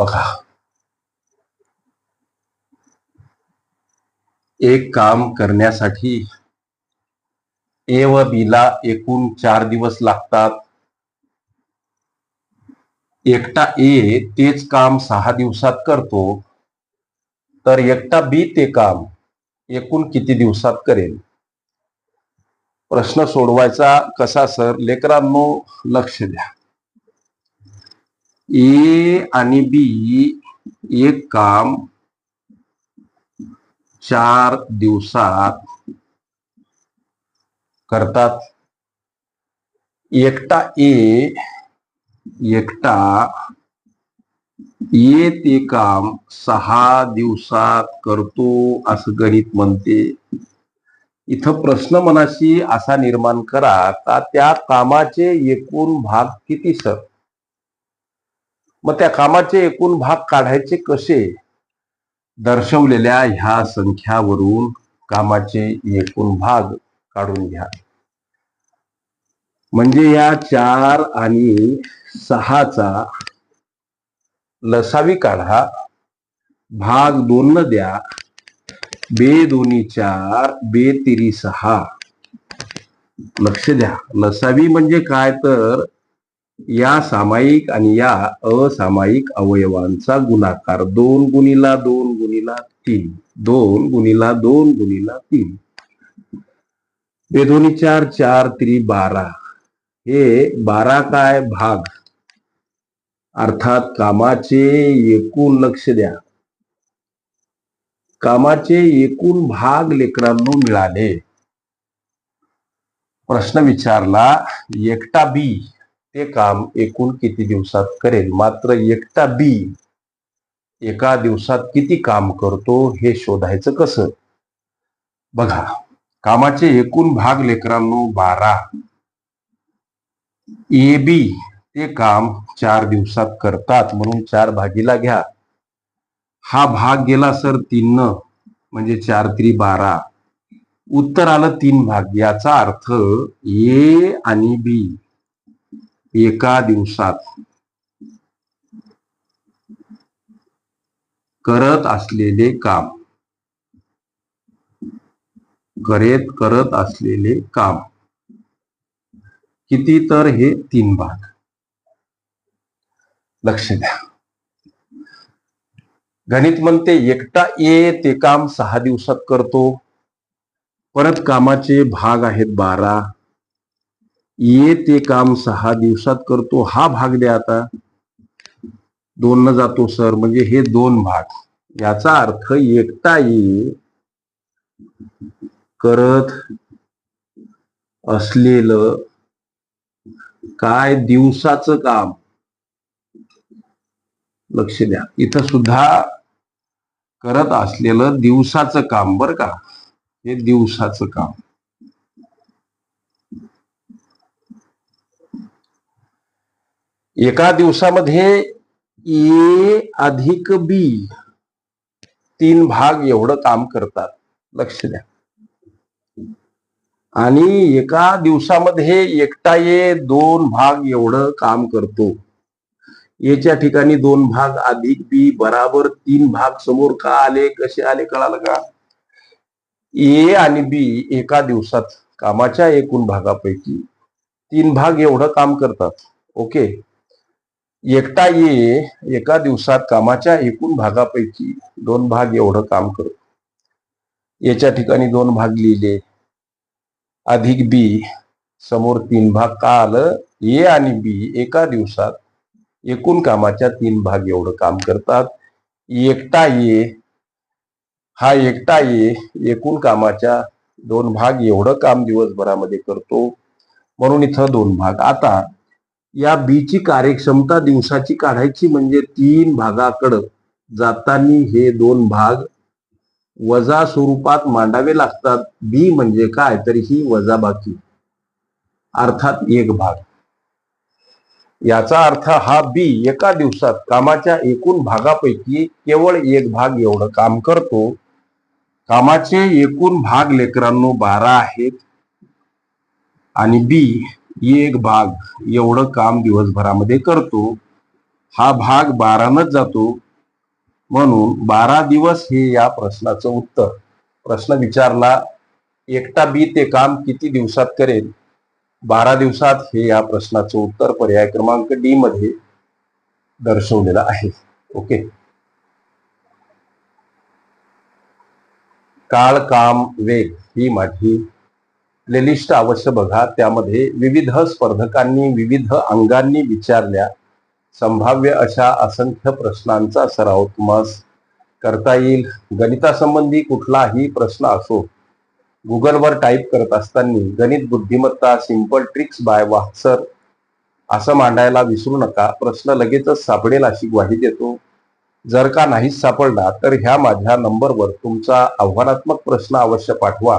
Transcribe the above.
बघा. एक काम करण्यासाठी ए व बी ला एकूण चार दिवस लागतात. एकटा ए तेच काम सहा दिवसात करतो. तर एकटा बी ते काम एकूण किती दिवसात करेल? प्रश्न सोडवायचा कसा सर? लेकरांनो लक्ष द्या. ए आणि बी एक काम चार दिवसात करतात. एकटा ए एकटा ए ते काम सहा दिवसात करतो असं गणित म्हणते. इथं प्रश्न मनाशी असा निर्माण करा का त्या कामाचे एकूण भाग किती सर? मग त्या कामाचे एकूण भाग काढायचे कसे? दर्शवलेल्या ह्या संख्यावरून कामाचे एकूण भाग काढून घ्या. म्हणजे या चार आणि सहाचा लसावी काढा. भाग दोन न द्या. बे दोन्ही चार बे तिरी सहा. लक्ष द्या. लसावी म्हणजे काय तर या सामायिक आणि या असामायिक अवयवांचा गुणाकार दोन गुणीला दोन गुणीला तीन. दोन गुणीला दोन गुणीला तीन. बेदोनी चार चार त्रि बारा. हे बारा काय भाग? अर्थात कामाचे एकूण लक्ष द्या. कामाचे एकूण भाग लेकरांनो मिळाले. प्रश्न विचारला एकटा बी. ते काम एकूण किती दिवसात करेल? मात्र एकटा बी एका दिवसात किती काम करतो हे शोधायचं कसं? बघा कामाचे एकूण भाग लेकरांनो बारा. ए बी ते काम चार दिवसात करतात म्हणून चार भागीला घ्या. हा भाग गेला सर तीन म्हणजे चार त्री बारा. उत्तर आलं तीन भाग याचा अर्थ ए आणि बी. एका दिवसात करत असलेले काम. करेत करत असलेले काम. किती तर हे तीन भाग. लक्ष द्या. गणित म्हणते एकटा ये ते काम सहा दिवसात करतो. परत कामाचे भाग आहेत बारा. ये ते काम सहा दिवसात करतो हा भाग द्या आता. दोन न जातो सर म्हणजे हे दोन भाग. याचा अर्थ एकटा ये करत असलेलं काय दिवसाचं काम? लक्ष द्या. इथं सुद्धा करत असलेलं दिवसाचं काम बर का? हे दिवसाचं काम. एका दिवसामध्ये ए अधिक बी तीन भाग एवढं काम करतात. लक्ष द्या. आणि एका दिवसामध्ये एकटा ये दोन भाग एवढं काम करतो. याच्या ठिकाणी दोन भाग अधिक बी बराबर तीन भाग समोर का आले कसे आले कळालं का? ए आणि बी एका दिवसात कामाच्या एकूण भागापैकी तीन भाग एवढं काम करतात. ओके? एकटा ये एका दिवसात कामाच्या एकूण भागापैकी दोन भाग एवढं काम करतो. याच्या ठिकाणी दोन भाग लिहिले. अधिक बी समोर तीन भाग का आलं ए आणि बी एका दिवसात एकूण कामाच्या तीन भाग एवढं काम करतात. एकटा ये हा एकटा ये एकूण कामाच्या दोन भाग एवढं काम दिवसभरामध्ये करतो. म्हणून इथं दोन भाग. आता या बीची कार्यक्षमता दिवसाची काढायची म्हणजे तीन भागाकडं जाताना हे दोन भाग वजा स्वरूपात मांडावे लागतात. बी म्हणजे काय? तर ही वजा बाकी. अर्थात एक भाग. याचा अर्थ हा बी एका दिवसात कामाच्या एकूण भागापैकी केवळ एक भाग एवढं काम करतो. कामाचे एकूण भाग लेकरांनो बारा आहेत. आणि बी एक भाग एवढं काम दिवसभरामध्ये करतो. हा भाग बारानच जातो. म्हणून बारा दिवस हे या प्रश्नाचं उत्तर. प्रश्न विचारला एकटा बी ते काम किती दिवसात करेल? बारा दिवसात हे या प्रश्नाचं उत्तर पर्याय क्रमांक डी मध्ये दर्शवलेलं आहे. ओके? काळ काम वेग ही माझी प्लेलिस्ट अवश्य बघा. त्यामध्ये विविध स्पर्धकांनी विविध अंगांनी विचारल्या. संभाव्य अशा असंख्य प्रश्नांचा सराव तुम्हास करता येईल. गणितासंबंधी कुठलाही प्रश्न असो गुगलवर टाईप करत असताना गणित बुद्धिमत्ता सिंपल ट्रिक्स बाय वाहसर असं मांडायला विसरू नका. प्रश्न लगेचच सापडेल अशी ग्वाही देतो. जर का नाहीच सापडला तर ह्या माझ्या नंबरवर तुमचा आव्हानात्मक प्रश्न अवश्य पाठवा.